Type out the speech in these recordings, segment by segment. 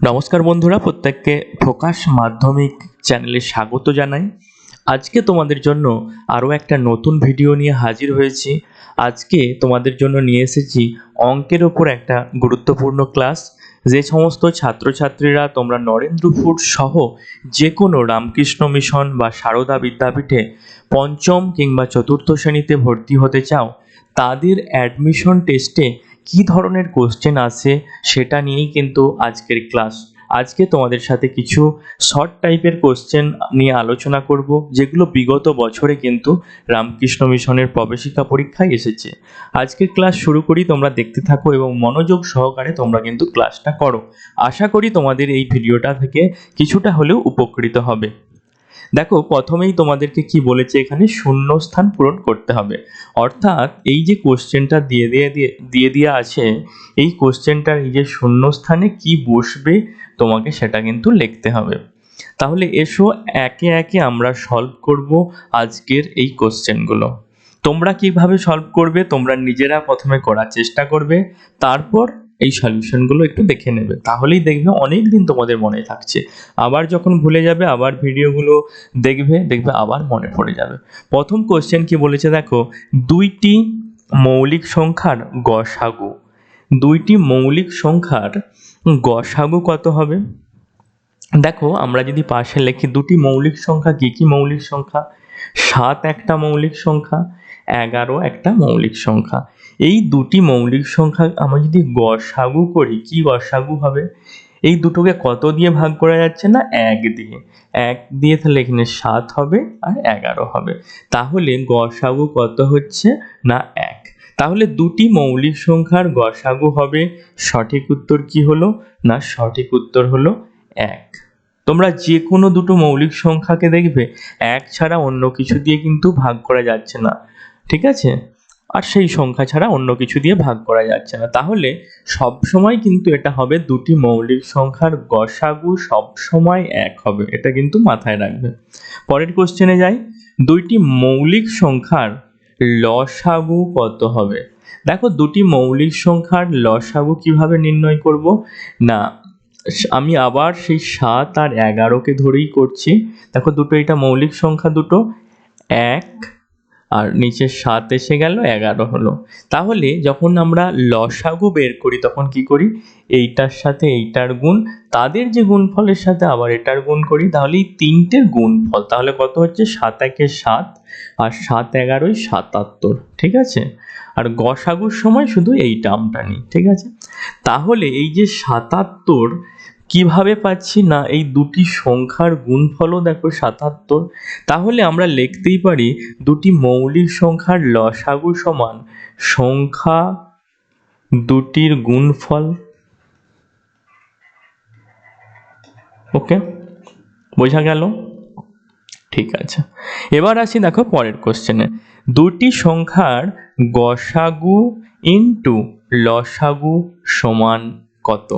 নমস্কার বন্ধুরা, প্রত্যেককে ফোকাস মাধ্যমিক চ্যানেলে স্বাগত জানাই। আজকে তোমাদের জন্য আরও একটা নতুন ভিডিও নিয়ে হাজির হয়েছি। আজকে তোমাদের জন্য নিয়ে এসেছি অঙ্কের ওপর একটা গুরুত্বপূর্ণ ক্লাস। যে সমস্ত ছাত্রছাত্রীরা তোমরা নরেন্দ্রপুর সহ যে কোনো রামকৃষ্ণ মিশন বা সারদা বিদ্যাপীঠে পঞ্চম কিংবা চতুর্থ শ্রেণীতে ভর্তি হতে চাও, তাদের অ্যাডমিশন টেস্টে কী ধরনের কোশ্চেন আসে সেটা নিয়েই কিন্তু আজকের ক্লাস আজকে তোমাদের সাথে কিছু শর্ট টাইপের কোশ্চেন নিয়ে আলোচনা করব, যেগুলো বিগত বছরে কিন্তু রামকৃষ্ণ মিশনের প্রবেশিকা পরীক্ষায় এসেছে। আজকের ক্লাস শুরু করি, তোমরা দেখতে থাকো এবং মনোযোগ সহকারে তোমরা কিন্তু ক্লাসটা করো। আশা করি তোমাদের এই ভিডিওটা থেকে কিছুটা হলেও উপকৃত হবে। দেখো, প্রথমেই তোমাদেরকে কি বলেছে, এখানে শূন্য স্থান পূরণ করতে হবে। অর্থাৎ এই যে কোশ্চেনটা দিয়ে দিয়ে দিয়ে দিয়ে আছে, এই কোশ্চেনটার এই যে শূন্যস্থানে কি বসবে, তোমাকে সেটা কিন্তু লিখতে হবে। তাহলে এসো, একে একে আমরা সলভ করব আজকের এই কোশ্চেনগুলো। তোমরা কীভাবে সলভ করবে, তোমরা নিজেরা প্রথমে করার চেষ্টা করবে, তারপর এই সলিউশনগুলো একটু দেখে নেবে। তাহলেই দেখবে অনেক দিন তোমাদের মনে থাকছে। আবার যখন ভুলে যাবে, আবার ভিডিওগুলো দেখবে দেখবে আবার মনে পড়ে যাবে। প্রথম কোশ্চেন কি বলেছে দেখো? দুইটি মৌলিক সংখ্যার গসাগু। দুইটি মৌলিক সংখ্যার গসাগু কত হবে? দেখো, আমরা যদি পাশে লিখি দুটি মৌলিক সংখ্যা, কি কি মৌলিক সংখ্যা? সাত একটা মৌলিক সংখ্যা। এগারো একটা মৌলিক সংখ্যা। এই দুটি মৌলিক সংখ্যা আমরা যদি গসাগু করি, কি গসাগু হবে? এই দুটোকে কত দিয়ে ভাগ করা যাচ্ছে না? এক দিয়ে। এক দিয়ে তাহলে এখানে সাত হবে আর এগারো হবে। তাহলে গসাগু কত হচ্ছে না এক? তাহলে দুটি মৌলিক সংখ্যার গসাগু হবে, সঠিক উত্তর কি হলো না সঠিক উত্তর হলো এক? তোমরা যে কোনো দুটো মৌলিক সংখ্যাকে দেখবে, এক ছাড়া অন্য কিছু দিয়ে কিন্তু ভাগ করা যাচ্ছে না। ঠিক আছে? আর সেই সংখ্যা ছাড়া অন্য কিছু দিয়ে ভাগ করা যাচ্ছে না। তাহলে সব সময় কিন্তু এটা হবে দুটি মৌলিক সংখ্যার গসাগু সব সময় এক হবে। এটা কিন্তু মাথায় রাখবে। পরের কোশ্চেনে যাই। দুইটি মৌলিক সংখ্যার লসাগু কত হবে? দেখো, দুটি মৌলিক সংখ্যার লসাগু কীভাবে নির্ণয় করব? না, আমি আবার সেই সাত আর এগারোকে ধরেই করছি। দেখো, দুটো এটা মৌলিক সংখ্যা দুটো। এক আর নিচে সাত এসে গেল, এগারো হলো। তাহলে যখন আমরা লসাগু বের করি, তখন কি করি? এইটার সাথে এইটার গুণ, তাদের যে গুণফলের সাথে আবার এটার গুণ করি, তাহলে এই তিনটের গুণফল, তাহলে কত হচ্ছে? সাত একে সাত, আর সাত এগারোই সাতাত্তর, ঠিক আছে? আর গসাগুর সময় শুধু এই টার্মটা নিই, ঠিক আছে? তাহলে এই যে সাতাত্তর কীভাবে পাচ্ছি না এই দুটি সংখ্যার গুণফলও দেখো সাতাত্তর? তাহলে আমরা লিখতেই পারি দুটি মৌলিক সংখ্যার লসাগু সমান সংখ্যা দুটির গুণফল। ওকে? বোঝা গেল? ঠিক আছে। এবার আসি দেখো পরের কোশ্চেনে দুটি সংখ্যার গসাগু ইন্টু লসাগু সমান কত?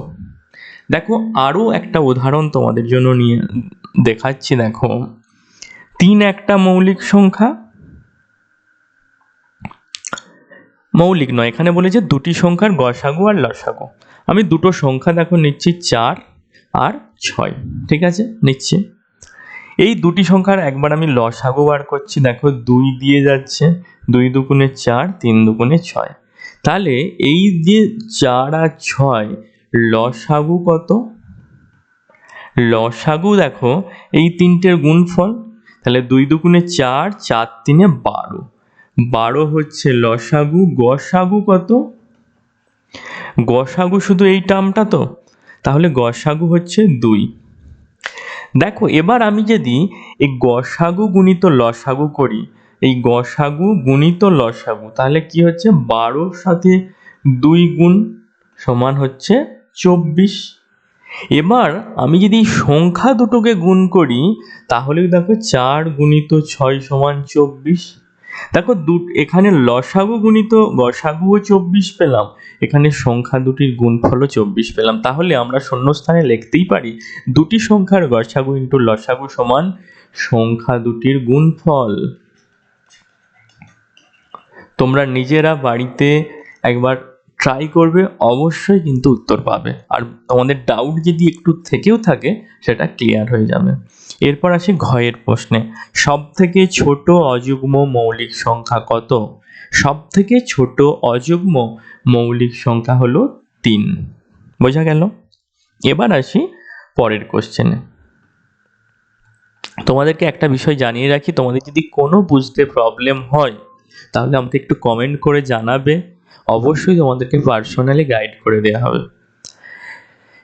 দেখো আরও একটা উদাহরণ তোমাদের জন্য নিয়ে দেখাচ্ছি, দেখো। তিন একটা মৌলিক সংখ্যা। মৌলিক নয়, এখানে বলেছে দুটি সংখ্যার গসাগু আর লসাগু। আমি দুটো সংখ্যা, দেখো, নিচ্ছি চার আর ছয়, ঠিক আছে? নিচ্ছি। এই দুটি সংখ্যার একবার আমি লসাগু বার করছি, দেখো, দুই দিয়ে যাচ্ছে, দুই দুগুণে চার, তিন দুগুণে ছয়। তাহলে এই যে চার আর ছয় লসাগু কত? লসাগু দেখো, এই তিনটের গুণফল, তাহলে দুই দুগুণে চার চার তিনে বারো। বারো হচ্ছে লসাগু, গসাগু কত? গসাগু শুধু এই টার্মটা তো? তাহলে গসাগু হচ্ছে দুই। দেখো, এবার আমি যদি এই গসাগু গুণিত লসাগু করি, এই গসাগু গুণিত লসাগু, তাহলে কি হচ্ছে? বারোর সাথে দুই গুণ সমান হচ্ছে চব্বিশ। এবার আমি যদি সংখ্যা দুটোকে গুণ করি, তাহলে দেখো চার গুণিত ছয় সমান চব্বিশ। দেখো দু, এখানে লসাগু গুণিত গসাগুও চব্বিশ পেলাম। এখানে সংখ্যা দুটির গুণফলও চব্বিশ পেলাম। তাহলে আমরা শূন্যস্থানে লিখতেই পারি, দুটি সংখ্যার গসাগু ইন্টু লসাগু সমান সংখ্যা দুটির গুণফল। তোমরা নিজেরা বাড়িতে একবার ট্রাই করবে, অবশ্যই কিন্তু উত্তর পাবে। আর তোমাদের ডাউট যদি একটু থেকেও থাকে, সেটা ক্লিয়ার হয়ে যাবে। এরপর আসি ঘয়ের প্রশ্নে। সব থেকে ছোট অযুগ্ম মৌলিক সংখ্যা কত? সব থেকে ছোট অযুগ্ম মৌলিক সংখ্যা হলো তিন। বোঝা গেল? এবার আসি পরের কোশ্চেনে তোমাদেরকে একটা বিষয় জানিয়ে রাখি, তোমাদের যদি কোনো বুঝতে প্রবলেম হয়, তাহলে আমাকে একটু কমেন্ট করে জানাবে। অবশ্যই তোমাদেরকে পার্সোনালি গাইড করে দেওয়া হবে।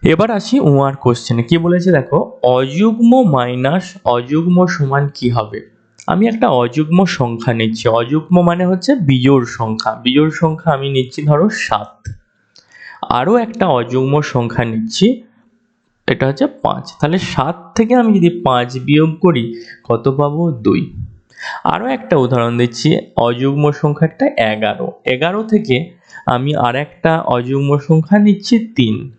এবার আসি উয়ার কোশ্চেনে কি বলেছে দেখো? অযুগ্ম মাইনাস অযুগ্ম সমান কি হবে? আমি একটা অযুগ্ম সংখ্যা নিচ্ছি। অযুগ্ম মানে হচ্ছে বিজোড় সংখ্যা। বিজোড় সংখ্যা আমি নিচ্ছি ধরো সাত। আরও একটা অযুগ্ম সংখ্যা নিচ্ছি, এটা হচ্ছে পাঁচ। তাহলে সাত থেকে আমি যদি পাঁচ বিয়োগ করি, কত পাবো? দুই। আরও একটা উদাহরণ দিচ্ছি, অযুগ্ম সংখ্যা একটা এগারো। এগারো থেকে আমি আর একটা অযুগ্ম সংখ্যা নিচ্ছি তিন।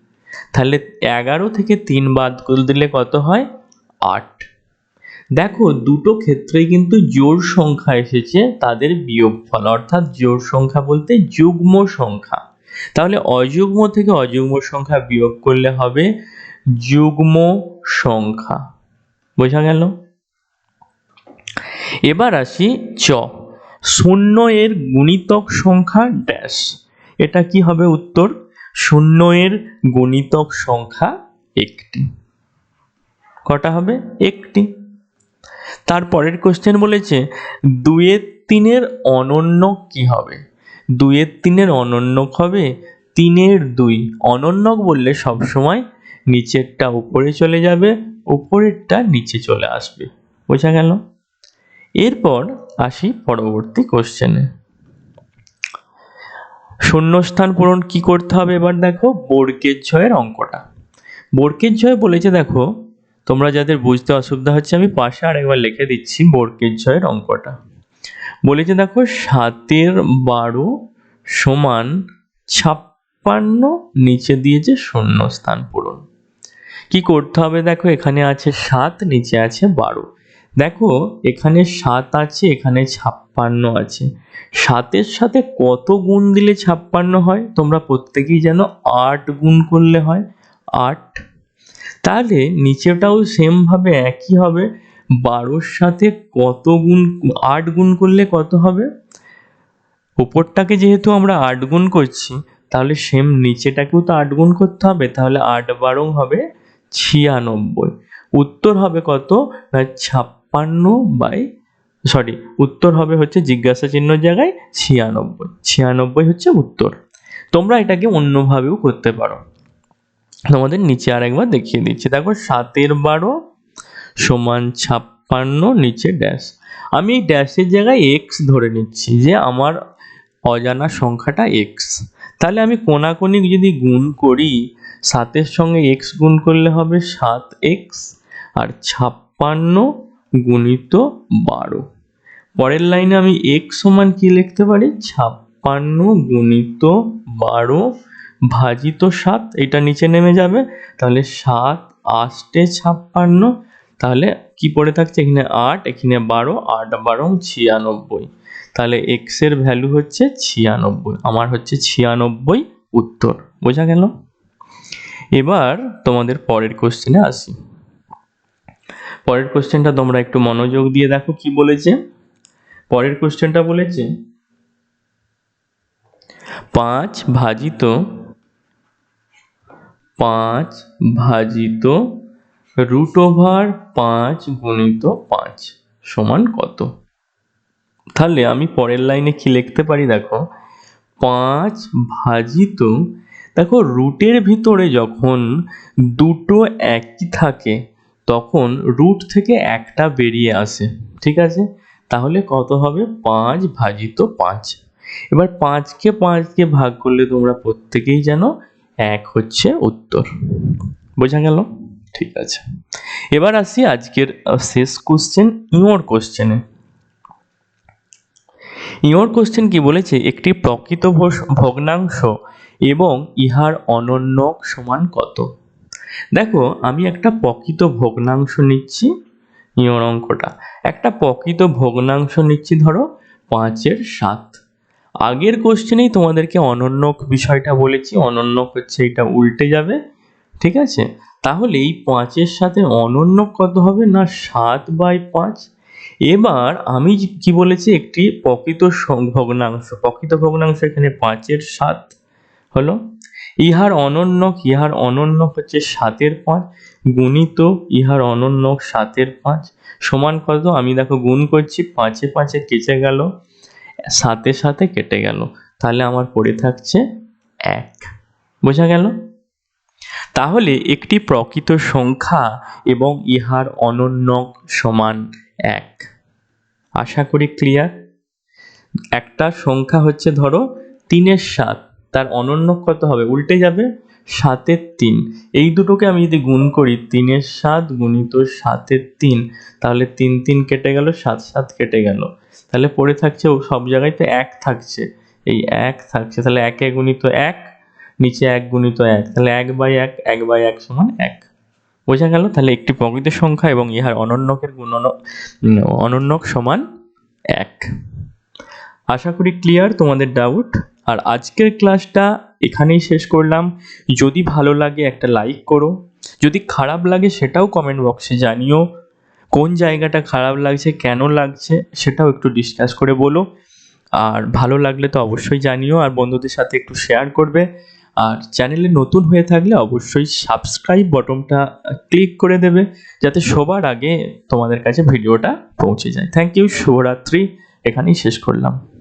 তাহলে এগারো থেকে তিন বাদ দিলে কত হয়? আট। দেখো, দুটো ক্ষেত্রেই কিন্তু জোর সংখ্যা এসেছে, তাদের বিয়োগফল, অর্থাৎ জোর সংখ্যা বলতে যুগ্ম সংখ্যা। তাহলে অযুগ্ম থেকে অযুগ্ম সংখ্যা বিয়োগ করলে হবে যুগ্ম সংখ্যা। বোঝা গেল? এবার আসি চ। শূন্য এর গুণিতক সংখ্যা ড্যাশ এটা কি হবে উত্তর? শূন্য এর গুণিতক সংখ্যা একটি। কটা হবে? একটি। তারপরের কোশ্চেন বলেছে, দুয়ের তিনের অনন্যক কি হবে? দুয়ের তিনের অনন্যক হবে তিনের দুই। অনন্যক বললে সবসময় নিচেরটা উপরে চলে যাবে, উপরেরটা নিচে চলে আসবে। বোঝা গেল? এরপর আসি পরবর্তী কোশ্চেনে শূন্যস্থান পূরণ কি করতে হবে? এবার দেখো বর্গের ছয়ের অঙ্কটা। বর্গের ছয় বলেছে দেখো, তোমরা যাদের বুঝতে অসুবিধা হচ্ছে, আমি পাশে আরেকবার লিখে দিচ্ছি বর্গের ছয়ের অঙ্কটা। বলেছে দেখো সাতের বারো সমান ছাপ্পান্ন, নিচে দিয়েছে শূন্যস্থান পূরণ। কি করতে হবে? দেখো এখানে আছে সাত, নিচে আছে বারো। দেখো, এখানে সাত আছে, এখানে ছাপ্পান্ন আছে। সাতের সাথে কত গুণ দিলে ছাপ্পান্ন হয়? তোমরা প্রত্যেকেই যেন আট গুণ করলে হয় আট। তাহলে নিচেটাও সেমভাবে একই হবে। বারোর সাথে কত গুণ, আট গুণ করলে কত হবে? উপরটাকে যেহেতু আমরা আট গুণ করছি, তাহলে সেম নিচেটাকেও তো আট গুণ করতে হবে, তাহলে আট বারো হবে ছিয়ানব্বই। উত্তর হবে কত? ছাপ্পান্ন। বাই সরি উত্তর হবে হচ্ছে জিজ্ঞাসা চিহ্ন জায়গায় ছিয়ানব্বই। ছিয়ানব্বই হচ্ছে উত্তর। তোমরা এটাকে অন্যভাবেও করতে পারো। তোমাদের নিচে আরেকবার দেখিয়ে দিচ্ছি। দেখো, সাতের বারো সমান ছাপ্পান্ন নিচে ড্যাশ আমি ড্যাশের জায়গায় এক্স ধরে নিচ্ছি যে আমার অজানা সংখ্যাটা এক্স তাহলে আমি কোনাকুনি যদি গুণ করি, সাতের সঙ্গে এক্স গুণ করলে হবে সাত এক্স আর ছাপ্পান্ন গুণিত বারো। পরের লাইনে আমি এক্স সমান কি লিখতে পারি? ছাপ্পান্ন গুণিত বারো ভাজিত সাত, এটা নিচে নেমে যাবে। তাহলে সাত আষ্টে ছাপ্পান্ন, তাহলে কি পড়ে থাকছে? এখানে আট, এখানে বারো, আট বারো ছিয়ানব্বই। তাহলে এক্সের ভ্যালু হচ্ছে ছিয়ানব্বই, আমার হচ্ছে ছিয়ানব্বই উত্তর। বোঝা গেল? এবার তোমাদের পরের কোশ্চেনে আসি। পরের কোশ্চেনটা তোমরা একটু মনোযোগ দিয়ে দেখো কি বলেছে। পরের কোশ্চেনটা বলেছে, পাঁচ ভাজিত পাঁচ ভাজিত রুট ওভার পাঁচ গুণিত পাঁচ সমান কত? তাহলে আমি পরের লাইনে কি লিখতে পারি দেখো, পাঁচ ভাজিত, দেখো রুটের ভিতরে যখন দুটো একই থাকে তখন রুট থেকে একটা বেরিয়ে আসে, ঠিক আছে? তাহলে কত হবে? পাঁচ ভাজিত পাঁচ। এবার পাঁচকে পাঁচকে ভাগ করলে তোমরা প্রত্যেকেই জানো এক হচ্ছে উত্তর। বোঝা গেল? ঠিক আছে। এবার আসি আজকের শেষ কোশ্চেন ইওর কোশ্চেনে ইওর কোশ্চেন কি বলেছে? একটি প্রকৃত ভগ্নাংশ এবং ইহার অনন্যক সমান কত? দেখো, আমি একটা প্রকৃত ভগ্নাংশ নিচ্ছি ইওর অঙ্কটা। একটা প্রকৃত ভগ্নাংশ নিচ্ছি, ধরো, পাঁচের সাত। আগের কোশ্চেনেই তোমাদেরকে অনন্যক বিষয়টা বলেছি, অনন্যক হচ্ছে এটা উল্টে যাবে, ঠিক আছে? তাহলে এই পাঁচের সাথে অনন্যক কত হবে? না, সাত বাই পাঁচ। এবার আমি কি বলেছি, একটি প্রকৃত ভগ্নাংশ। প্রকৃত ভগ্নাংশ এখানে পাঁচের সাত হলো। ইহার অনন্যক ইহার অনন্যক হচ্ছে সাতের পাঁচ, গুণিত ইহার অনন্যক সাতের পাঁচ। সমান কত? আমি দেখো গুণ করছি, পাঁচে পাঁচে কেটে গেল সাথে সাথে কেটে গেল। তাহলে আমার পড়ে থাকছে এক। বোঝা গেল? তাহলে একটি প্রকৃত সংখ্যা এবং ইহার অনন্যক সমান এক। আশা করি ক্লিয়ার একটা সংখ্যা হচ্ছে ধরো তিনের সাত। তার অনন্যক কত হবে? উল্টে যাবে সাতের তিন। এই দুটোকে আমি যদি গুণ করি, তিনের সাত গুণিত সাতের তিন, তাহলে তিন তিন কেটে গেল, সাত সাত কেটে গেল। তাহলে পড়ে থাকছে ও সব জায়গায় তো এক থাকছে। এই এক থাকছে, তাহলে একে গুণিত এক, নিচে এক গুণিত এক, তাহলে এক বাই এক এক বাই এক সমান এক। বোঝা গেল? তাহলে একটি প্রকৃত সংখ্যা এবং ইহার অনন্যকের গুণন অনন্যক সমান এক। আশা করি ক্লিয়ার তোমাদের ডাউট আর আজকের ক্লাসটা এখানেই শেষ করলাম। যদি ভালো লাগে একটা লাইক করো। যদি খারাপ লাগে সেটাও কমেন্ট বক্সে জানিও। কোন জায়গাটা খারাপ লাগছে, কেন লাগছে, সেটাও একটু ডিসকাস করে বলো। আর ভালো লাগলে তো অবশ্যই জানিও আর বন্ধুদের সাথে একটু শেয়ার করবে। আর চ্যানেলে নতুন হয়ে থাকলে অবশ্যই সাবস্ক্রাইব বটনটা ক্লিক করে দেবে, যাতে সবার আগে তোমাদের কাছে ভিডিওটা পৌঁছে যায়। থ্যাংক ইউ শুভরাত্রি। এখানেই শেষ করলাম।